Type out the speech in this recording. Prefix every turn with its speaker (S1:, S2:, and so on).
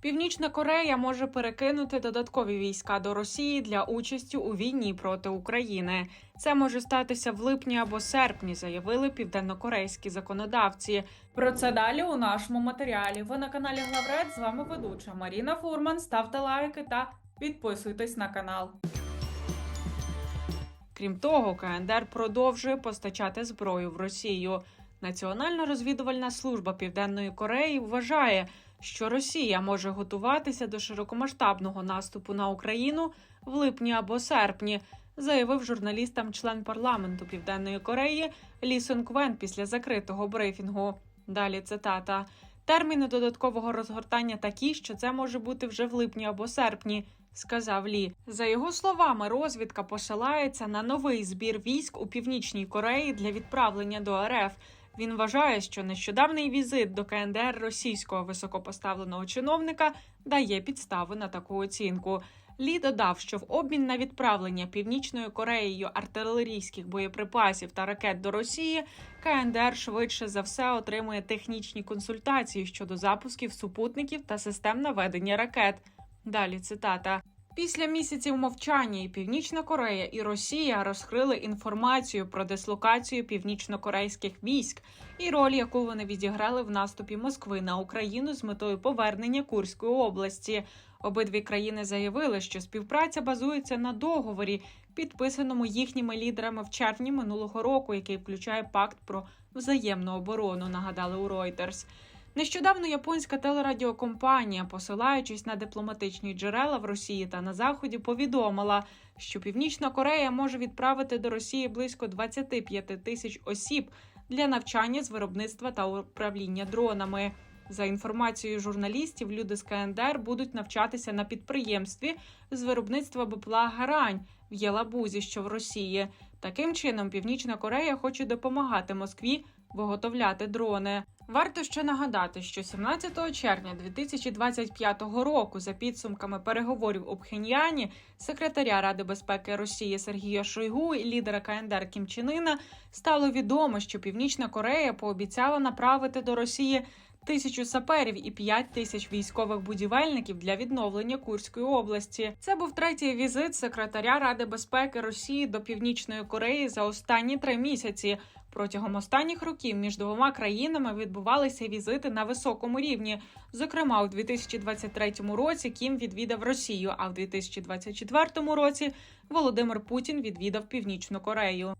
S1: Північна Корея може перекинути додаткові війська до Росії для участі у війні проти України. Це може статися в липні або серпні, заявили південнокорейські законодавці. Про це далі у нашому матеріалі. Ви на каналі Главред. З вами ведуча Маріна Фурман. Ставте лайки та підписуйтесь на канал. Крім того, КНДР продовжує постачати зброю в Росію. Національна розвідувальна служба Південної Кореї вважає, що Росія може готуватися до широкомасштабного наступу на Україну в липні або серпні, заявив журналістам член парламенту Південної Кореї Лі Сон Квен після закритого брифінгу. Далі цитата. Терміни додаткового розгортання такі, що це може бути вже в липні або серпні, сказав Лі. За його словами, розвідка посилається на новий збір військ у північній Кореї для відправлення до РФ. Він вважає, що нещодавний візит до КНДР російського високопоставленого чиновника дає підстави на таку оцінку. Лі додав, що в обмін на відправлення північною Кореєю артилерійських боєприпасів та ракет до Росії КНДР швидше за все отримує технічні консультації щодо запусків супутників та систем наведення ракет. Далі цитата. Після місяців мовчання і Північна Корея і Росія розкрили інформацію про дислокацію північно-корейських військ і роль, яку вони відіграли в наступі Москви на Україну з метою повернення Курської області. Обидві країни заявили, що співпраця базується на договорі, підписаному їхніми лідерами в червні минулого року, який включає пакт про взаємну оборону. Нагадали у Reuters. Нещодавно японська телерадіокомпанія, посилаючись на дипломатичні джерела в Росії та на заході, повідомила, що Північна Корея може відправити до Росії близько 25 тисяч осіб для навчання з виробництва та управління дронами. За інформацією журналістів, люди з КНДР будуть навчатися на підприємстві з виробництва БПЛА Гарань в Єлабузі, що в Росії. Таким чином, Північна Корея хоче допомагати Москві виготовляти дрони. Варто ще нагадати, що 17 червня 2025 року, за підсумками переговорів у Пхеньяні, секретаря Ради безпеки Росії Сергія Шойгу і лідера КНДР Кім Чінина стало відомо, що Північна Корея пообіцяла направити до Росії тисячу саперів і п'ять тисяч військових будівельників для відновлення Курської області. Це був третій візит секретаря Ради безпеки Росії до Північної Кореї за останні три місяці. Протягом останніх років між двома країнами відбувалися візити на високому рівні. Зокрема, у 2023 році Кім відвідав Росію, а в 2024 році Володимир Путін відвідав Північну Корею.